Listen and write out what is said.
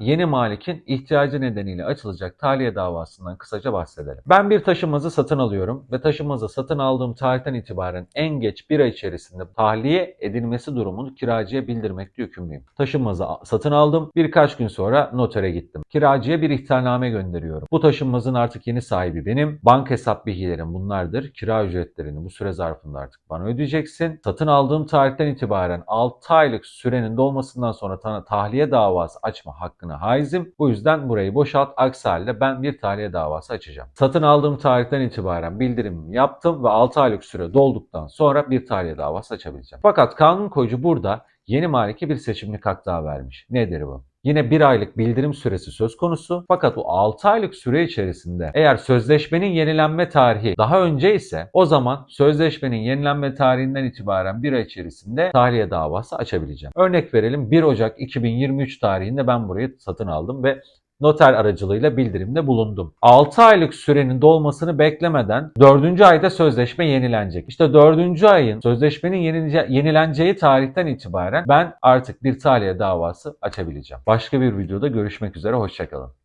yeni malikin ihtiyacı nedeniyle açılacak tahliye davasından kısaca bahsedelim. Ben bir taşınmazı satın alıyorum ve taşınmazı satın aldığım tarihten itibaren en geç bir ay içerisinde tahliye edilmesi durumunu kiracıya bildirmekte yükümlüyüm. Taşınmazı a- satın aldım. Birkaç gün sonra notere gittim. Kiracıya bir ihtarname gönderiyorum. Bu taşınmazın artık yeni sahibi benim. Bank hesap bilgilerim bunlardır. Kira ücretlerini bu süre zarfında artık bana ödeyeceksin. Satın aldığım tarihten itibaren 6 aylık sürenin dolmasından sonra tahliye davası açma hakkına haizim. Bu yüzden burayı boşalt. Aksi halde ben bir tahliye davası açacağım. Satın aldığım tarihten itibaren bildirimimi yaptım ve 6 aylık süre dolduktan sonra bir tahliye davası açabileceğim. Fakat kanun koyucu burada yeni malike bir seçimlik hak daha vermiş. Nedir bu? Yine bir aylık bildirim süresi söz konusu. Fakat o 6 aylık süre içerisinde eğer sözleşmenin yenilenme tarihi daha önce ise o zaman sözleşmenin yenilenme tarihinden itibaren bir ay içerisinde tahliye davası açabileceğim. Örnek verelim 1 Ocak 2023 tarihinde ben burayı satın aldım ve noter aracılığıyla bildirimde bulundum. 6 aylık sürenin dolmasını beklemeden 4. ayda sözleşme yenilenecek. İşte 4. ayın sözleşmenin yenileneceği tarihten itibaren ben artık bir tahliye davası açabileceğim. Başka bir videoda görüşmek üzere, hoşçakalın.